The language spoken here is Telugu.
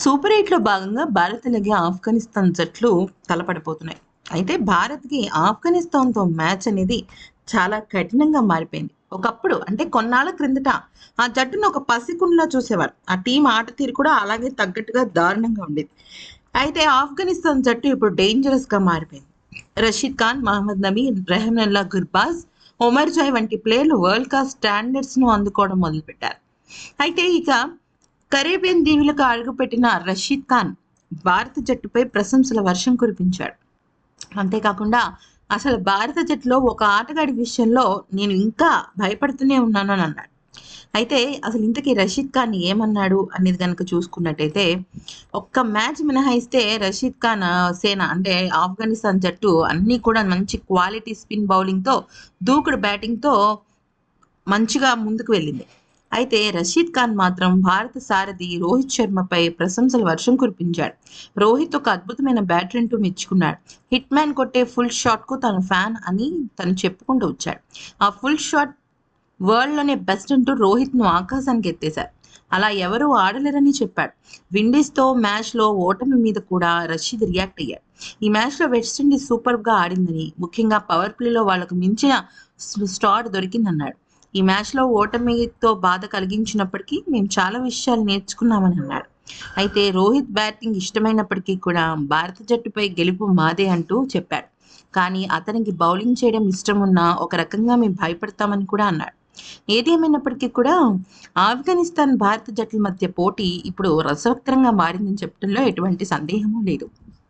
సూపర్ ఎయిట్లో భాగంగా భారత్ అలాగే ఆఫ్ఘనిస్తాన్ జట్లు తలపడిపోతున్నాయి. అయితే భారత్కి ఆఫ్ఘనిస్తాన్తో మ్యాచ్ అనేది చాలా కఠినంగా మారిపోయింది. ఒకప్పుడు అంటే కొన్నాళ్ళ క్రిందట ఆ జట్టును ఒక పసికుండ్లా చూసేవారు. ఆ టీం ఆట తీరు కూడా అలాగే తగ్గట్టుగా దారుణంగా ఉండేది. అయితే ఆఫ్ఘనిస్తాన్ జట్టు ఇప్పుడు డేంజరస్గా మారిపోయింది. రషీద్ ఖాన్ మహమ్మద్ నబీ రెహమనుల్లా గుర్బాజ్ ఒమర్ జాయ్ వంటి ప్లేయర్లు వరల్డ్ క్లాస్ స్టాండర్డ్స్ను అందుకోవడం మొదలుపెట్టారు. అయితే ఇక కరేబియన్ దీవులకు అడుగుపెట్టిన రషీద్ ఖాన్ భారత జట్టుపై ప్రశంసల వర్షం కురిపించాడు. అంతేకాకుండా అసలు భారత జట్టులో ఒక ఆటగాడి విషయంలో నేను ఇంకా భయపడుతూనే ఉన్నాను అని అన్నాడు. అయితే అసలు ఇంతకీ రషీద్ ఖాన్ ఏమన్నాడు అనేది కనుక చూసుకున్నట్టయితే ఒక్క మ్యాచ్ మినహాయిస్తే రషీద్ ఖాన్ సేన అంటే ఆఫ్ఘనిస్తాన్ జట్టు అన్నీ కూడా మంచి క్వాలిటీ స్పిన్ బౌలింగ్తో దూకుడు బ్యాటింగ్తో మంచిగా ముందుకు వెళ్ళింది. అయితే రషీద్ ఖాన్ మాత్రం భారత సారథి రోహిత్ శర్మపై ప్రశంసల వర్షం కురిపించాడు. రోహిత్ ఒక అద్భుతమైన బ్యాట్ రెంటూ మెచ్చుకున్నాడు. హిట్ మ్యాన్ కొట్టే ఫుల్ షాట్కు తన ఫ్యాన్ అని తను చెప్పుకుంటూ వచ్చాడు. ఆ ఫుల్ షాట్ వరల్డ్లోనే బెస్ట్ అంటూ రోహిత్ను ఆకాశానికి ఎత్తేశారు. అలా ఎవరూ ఆడలేరని చెప్పాడు. విండీస్తో మ్యాచ్లో ఓటమి మీద కూడా రషీద్ రియాక్ట్ అయ్యాడు. ఈ మ్యాచ్లో వెస్టిండీస్ సూపర్గా ఆడిందని ముఖ్యంగా పవర్ ప్లేలో వాళ్ళకు మించిన స్టార్ దొరికిందన్నాడు. ఈ మ్యాచ్లో ఓటమితో బాధ కలిగించినప్పటికీ మేము చాలా విషయాలు నేర్చుకున్నామని అన్నాడు. అయితే రోహిత్ బ్యాటింగ్ ఇష్టమైనప్పటికీ కూడా భారత జట్టుపై గెలుపు మాదే అంటూ చెప్పాడు. కానీ అతనికి బౌలింగ్ చేయడం ఇష్టం ఉన్నా ఒక రకంగా మేము భయపడతామని కూడా అన్నాడు. ఏది ఏమైనప్పటికీ కూడా ఆఫ్ఘనిస్తాన్ భారత జట్ల మధ్య పోటీ ఇప్పుడు రసవక్రంగా మారిందని చెప్పడంలో ఎటువంటి సందేహమూ లేదు.